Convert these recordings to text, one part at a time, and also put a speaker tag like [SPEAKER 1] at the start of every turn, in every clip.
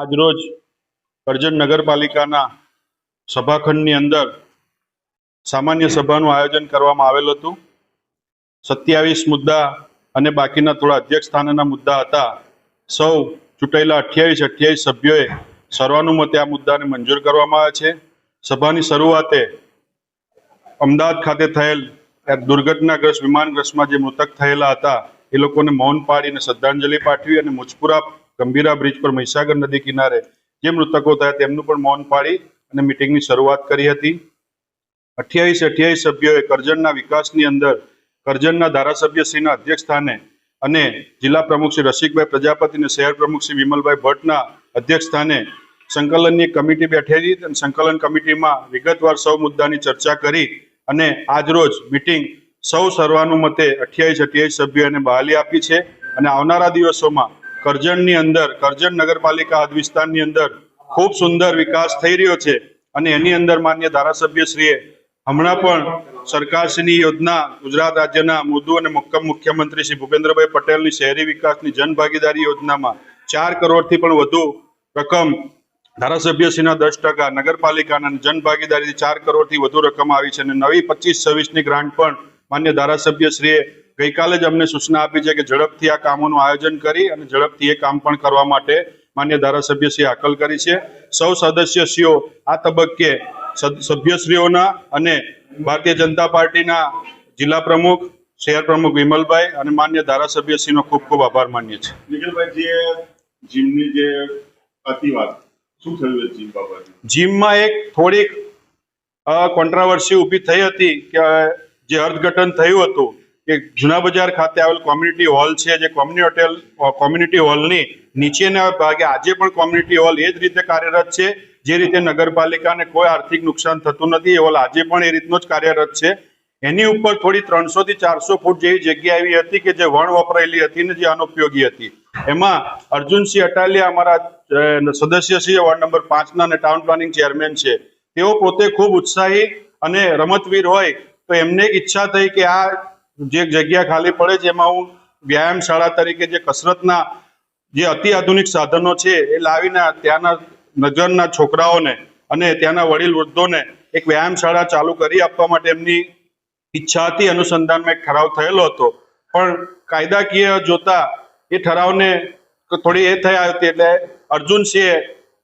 [SPEAKER 1] આજરોજ કરજણ નગરપાલિકાના સભાખંડની અંદર સામાન્ય સભાનું આયોજન કરવામાં આવેલ હતું. સત્યાવીસ મુદ્દા અને બાકીના થોડા અધ્યક્ષ સ્થાનના મુદ્દા હતા. સૌ ચૂંટાયેલા અઠ્યાવીસ અઠ્યાવીસ સભ્યોએ સર્વાનુમતે આ મુદ્દાને મંજૂર કરવામાં આવ્યા છે. સભાની શરૂઆતે અમદાવાદ ખાતે થયેલ દુર્ઘટનાગ્રસ્ત વિમાનગ્રસ્તમાં જે મૃતક થયેલા હતા, એ લોકોને મૌન પાડીને શ્રદ્ધાંજલિ પાઠવી અને મુજપુરા ગંભીરા બ્રિજ પર મહીસાગર નદી કિનારે જે મૃતકો થયા તેમનું પણ મૌન પાડી અને મિટિંગની શરૂઆત કરી હતી. અઠ્યાવીસ અઠ્યાવીસ સભ્યોએ કરજણના વિકાસની અંદર કરજણના ધારાસભ્યશ્રીના અધ્યક્ષ સ્થાને અને જિલ્લા પ્રમુખ શ્રી રસિકભાઈ પ્રજાપતિ અને શહેર પ્રમુખ શ્રી વિમલભાઈ ભટ્ટના અધ્યક્ષ સ્થાને સંકલનની કમિટી બેઠેલી અને સંકલન કમિટીમાં વિગતવાર સૌ મુદ્દાની ચર્ચા કરી અને આજરોજ મિટિંગ સૌ સર્વાનુમતે અઠ્યાવીસ અઠ્યાવીસ સભ્યોને બહાલી આપી છે. અને આવનારા દિવસોમાં કરજણની અંદર, કરજણ નગરપાલિકા હદ વિસ્તારની અંદર ખૂબ સુંદર વિકાસ થઈ રહ્યો છે અને એની અંદર માન્ય ધારાસભ્યશ્રીએ હમણાં પણ સરકારશ્રીની યોજના, ગુજરાત રાજ્યના મૃદુ અને મક્કમ મુખ્યમંત્રી શ્રી ભૂપેન્દ્રભાઈ પટેલની શહેરી વિકાસની જનભાગીદારી યોજનામાં ચાર કરોડથી પણ વધુ રકમ ધારાસભ્યશ્રીના દસ ટકા, નગરપાલિકાના જનભાગીદારીથી ચાર કરોડથી વધુ રકમ આવી છે અને નવી પચીસ છવ્વીસની ગ્રાન્ટ પણ માન્ય ધારાસભ્યશ્રીએ ગઈકાલે જ અમને સૂચના આપી છે કે ઝડપથી આ કામોનું આયોજન કરી અને ઝડપથી એ કામ પણ કરવા માટે માન્ય ધારાસભ્યશ્રીએ હાકલ કરી છે. સૌ સદસ્યશ્રીઓ આ તબક્કે સભ્યશ્રીઓના અને ભારતીય જનતા પાર્ટીના જિલ્લા પ્રમુખ શહેર પ્રમુખ વિમલભાઈ અને માન્ય ધારાસભ્યશ્રીનો ખૂબ ખૂબ આભાર માનીએ છીએ.
[SPEAKER 2] નિખિલભાઈ જે જીમની જે હતી વાત શું થયું જીમ બાબતે?
[SPEAKER 1] જીમમાં એક થોડીક કોન્ટ્રાવર્સી ઊભી થઈ હતી કે જે અર્થઘટન થયું હતું કે જૂના બજાર ખાતે આવેલ કોમ્યુનિટી હોલ છે, જે કોમ્યુનિટી હોટેલ કોમ્યુનિટી હોલની નીચેના ભાગે આજે પણ કોમ્યુનિટી હોલ એ જ રીતે કાર્યરત છે. જે રીતે નગરપાલિકાને કોઈ આર્થિક નુકસાન થતું નથી, એ હોલ આજે પણ એ રીતનો જ કાર્યરત છે. એની ઉપર થોડી ત્રણસો થી ચારસો ફૂટ જેવી જગ્યા એવી હતી કે જે વણ વપરાયેલી હતી ને જે અનુપયોગી હતી. એમાં અર્જુનસિંહ અટાલિયા અમારા સદસ્ય છે વોર્ડ નંબર પાંચના અને ટાઉન પ્લાનિંગ ચેરમેન છે. તેઓ પોતે ખૂબ ઉત્સાહી અને રમતવીર હોય તો એમને ઈચ્છા થઈ કે આ જે જગ્યા ખાલી પડે છે, એમાં હું વ્યાયામ શાળા તરીકે જે કસરતના જે અતિ આધુનિક સાધનો છે, એ લાવીને ત્યાંના નજરના છોકરાઓને અને ત્યાંના વડીલ વૃદ્ધોને એક વ્યાયામ શાળા ચાલુ કરી આપવા માટે એમની ઈચ્છા હતી અનુસંધાનમાં એક ઠરાવ થયેલો હતો. પણ કાયદાકીય જોતા એ ઠરાવને થોડી એ થયા હતી એટલે અર્જુનસિંહે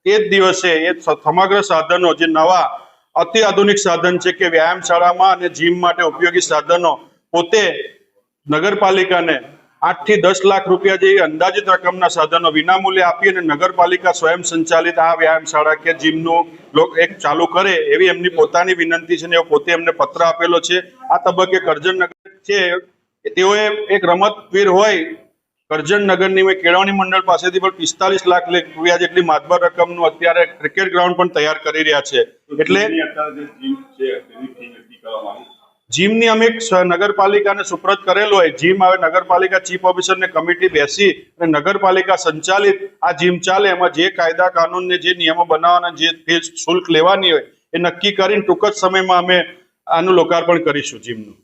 [SPEAKER 1] એ જ દિવસે એ સમગ્ર સાધનો જે નવા અતિ આધુનિક સાધન છે કે વ્યાયામ શાળામાં અને જીમ માટે ઉપયોગી સાધનો પોતે નગરપાલિકાને આઠથી દસ લાખ રૂપિયા જેવી અંદાજિત રકમના સાધનો વિનામૂલ્યે આપી અને નગરપાલિકા સ્વયં સંચાલિત આ વ્યાયામ શાળા કે જીમનું એક ચાલુ કરે એવી એમની પોતાની વિનંતી છે ને એવો પોતે એમને પત્ર આપેલો છે. આ તબક્કે કરજણનગર છે તેઓએ એક રમતવીર હોય કરજણનગરની મેં કેળવણી મંડળ પાસેથી પણ પિસ્તાલીસ લાખ રૂપિયા જેટલી માતબર રકમનું અત્યારે ક્રિકેટ ગ્રાઉન્ડ પણ તૈયાર કરી રહ્યા છે. એટલે
[SPEAKER 2] જીમની
[SPEAKER 1] અમે નગરપાલિકાને સુપ્રત કરેલો હોય. જીમ હવે નગરપાલિકા ચીફ ઓફિસરને કમિટી બેસી અને નગરપાલિકા સંચાલિત આ જીમ ચાલે. એમાં જે કાયદા, કાનૂનને જે નિયમો બનાવવાના, જે શુલ્ક લેવાની હોય, એ નક્કી કરીને ટૂંક જ સમયમાં અમે આનું લોકાર્પણ કરીશું જીમનું.